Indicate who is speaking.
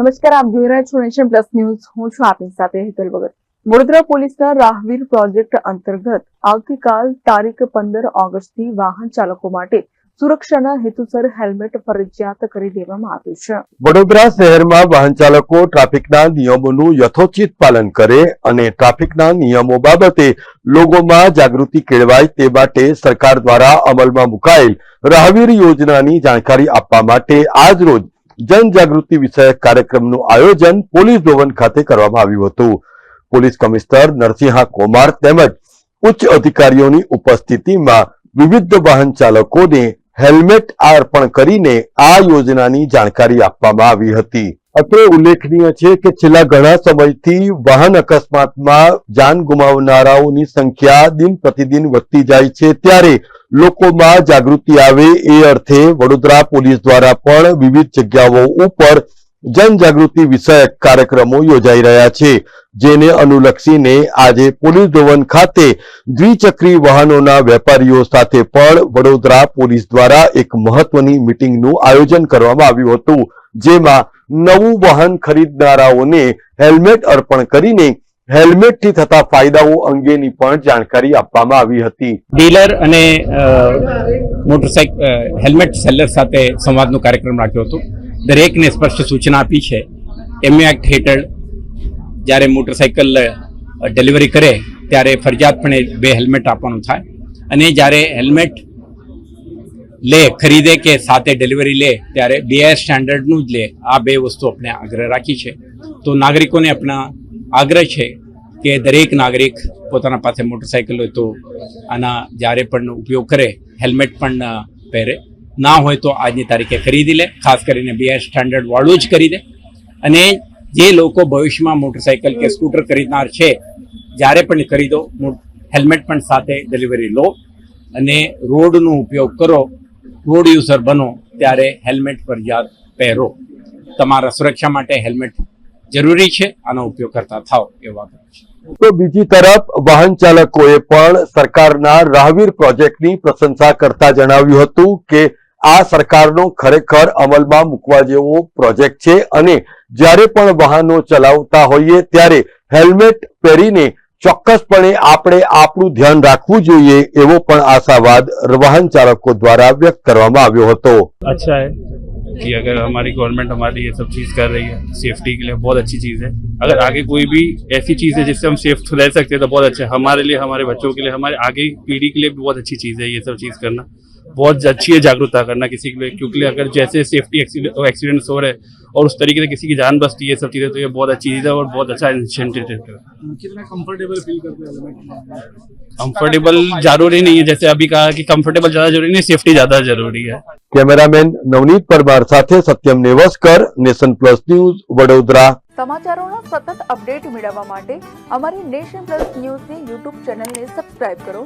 Speaker 1: નમસ્કાર, આપ જોઈ રહ્યા છો નેશન પ્લસ ન્યૂઝ. હું છું આપની સાથે હેતલ ભગત. વડોદરા પોલીસના રાહવીર પ્રોજેક્ટ અંતર્ગત આવતીકાલ તારીખ પંદર ઓગસ્ટથી વાહન ચાલકો માટે સુરક્ષાના હેતુસર હેલ્મેટ ફરજિયાત કરી દેવામાં આવ્યું છે.
Speaker 2: વડોદરા શહેરમાં વાહન ચાલકો ટ્રાફિકના નિયમોનું યથોચિત પાલન કરે અને ટ્રાફિકના નિયમો બાબતે લોકોમાં જાગૃતિ કેળવાય તે માટે સરકાર દ્વારા અમલમાં મુકાયેલ રાહવીર યોજનાની જાણકારી આપવા માટે આજ રોજ જનજાગૃતિ વિષયક કાર્યક્રમનું આયોજન પોલીસ ભવન ખાતે કરવામાં આવ્યું હતું. પોલીસ કમિશનર નરસિંહા કોમાર તેમજ ઉચ્ચ અધિકારીઓની ઉપસ્થિતિમાં વિવિધ વાહન ચાલકોને હેલ્મેટ અર્પણ કરીને આ યોજનાની જાણકારી આપવામાં આવી હતી. અત્રે ઉલ્લેખનીય છે કે છેલ્લા ઘણા સમયથી વાહન અકસ્માતમાં જાન ગુમાવનારાઓની સંખ્યા દિન પ્રતિદિન વધતી જાય છે. ત્યારે લોકોમાં જાગૃતિ આવે એ અર્થે વડોદરા પોલીસ દ્વારા પણ વિવિધ જગ્યાઓ ઉપર જનજાગૃતિ વિષયક કાર્યક્રમો યોજાઈ રહ્યા છે, જેને અનુલક્ષીને આજે પોલીસ ભવન ખાતે દ્વિચક્રી વાહનોના વેપારીઓ સાથે પણ વડોદરા પોલીસ દ્વારા એક મહત્વની મિટિંગનું આયોજન કરવામાં આવ્યું હતું, જેમાં નવું વાહન ખરીદનારાઓને હેલ્મેટ અર્પણ કરીને હેલ્મેટથી થતા ફાયદાઓ અંગેની પણ જાણકારી આપવામાં આવી હતી.
Speaker 3: ડીલર અને મોટરસાઇકલ હેલ્મેટ સેલર સાથે સંવાદનો કાર્યક્રમ રાખ્યો હતો. દરેકને સ્પષ્ટ સૂચના આપી છે, એમએ એક્ટ હેઠળ જ્યારે મોટરસાઇકલ ડિલિવરી કરે, ત્યારે ફરજિયાતપણે બે હેલ્મેટ આપવાનું થાય. અને જ્યારે હેલ્મેટ લે, ખરીદે કે સાથે ડિલિવરી લે, ત્યારે બે સ્ટાન્ડર્ડનું જ લે. આ બે વસ્તુ આપણે આગ્રહ રાખી છે. તો નાગરિકોને આપણા આગ્રહ છે કે દરેક નાગરિક પોતાના પાસે મોટરસાઇકલ હોય તો આના જ્યારે પણ ઉપયોગ કરે, હેલ્મેટ પણ પહેરે. ના હોય તો આજની તારીખે ખરીદી લે, ખાસ કરીને બે સ્ટાન્ડર્ડ વાળું જ ખરીદે. અને જે લોકો ભવિષ્યમાં મોટરસાઇકલ કે સ્કૂટર ખરીદનાર છે, જ્યારે પણ ખરીદો હેલ્મેટ પણ સાથે ડિલિવરી લો અને રોડનો ઉપયોગ કરો, રોડ યુઝર બનો, ત્યારે હેલ્મેટ ફરજિયાત પહેરો. તમારા સુરક્ષા માટે હેલ્મેટ જરૂરી છે આનો ઉપયોગ કરતા થાવ એવા
Speaker 2: તો બીજી તરફ વાહન ચાલકોએ પણ સરકારના રાહવીર પ્રોજેક્ટની પ્રશંસા કરતા જણાવ્યું હતું કે આ સરકારનો ખરેખર અમલમાં મૂકવા જેવો પ્રોજેક્ટ છે અને જ્યારે પણ વાહનો ચલાવતા હોઈએ ત્યારે હેલ્મેટ પહેરીને ચોક્કસપણે આપણે આપણું ધ્યાન રાખવું જોઈએ એવો પણ આશાવાદ વાહન ચાલકો દ્વારા વ્યક્ત કરવામાં આવ્યો હતો.
Speaker 4: અચ્છા कि अगर हमारी गवर्नमेंट हमारी ये सब चीज़ कर रही है सेफ्टी के लिए बहुत अच्छी चीज़ है। अगर आगे कोई भी ऐसी चीज़ है जिससे हम सेफ़ रह सकते हैं तो बहुत अच्छा है। हमारे लिए, हमारे बच्चों के लिए, हमारे आगे पीढ़ी के लिए भी बहुत अच्छी चीज़ है ये सब चीज़ करना। बहुत अच्छी है जागरूकता करना किसी के लिए क्योंकि अगर जैसे सेफ्टी एक्सीडेंट्स हो रहे हैं और उस तरीके से किसी की जान बचती है ये सब चीज़ें तो ये बहुत अच्छी चीज़ है और बहुत अच्छा इंसेंटिव है
Speaker 5: कितना कंफर्टेबल फील करते हैं हेलमेट में
Speaker 4: कंफर्टेबल जरूरी नहीं है जैसे अभी कहा कि कंफर्टेबल ज़्यादा जरूरी नहीं सेफ्टी ज़्यादा जरूरी है
Speaker 2: કેમેરામેન નવનીત પરમાર સાથે Satyam Nevaskar nation plus news Vadodara
Speaker 1: સમાચારોના સતત અપડેટ મેળવવા માટે અમારી નેશન પ્લસ ન્યૂઝની યુટ્યુબ ચેનલને સબસ્ક્રાઇબ કરો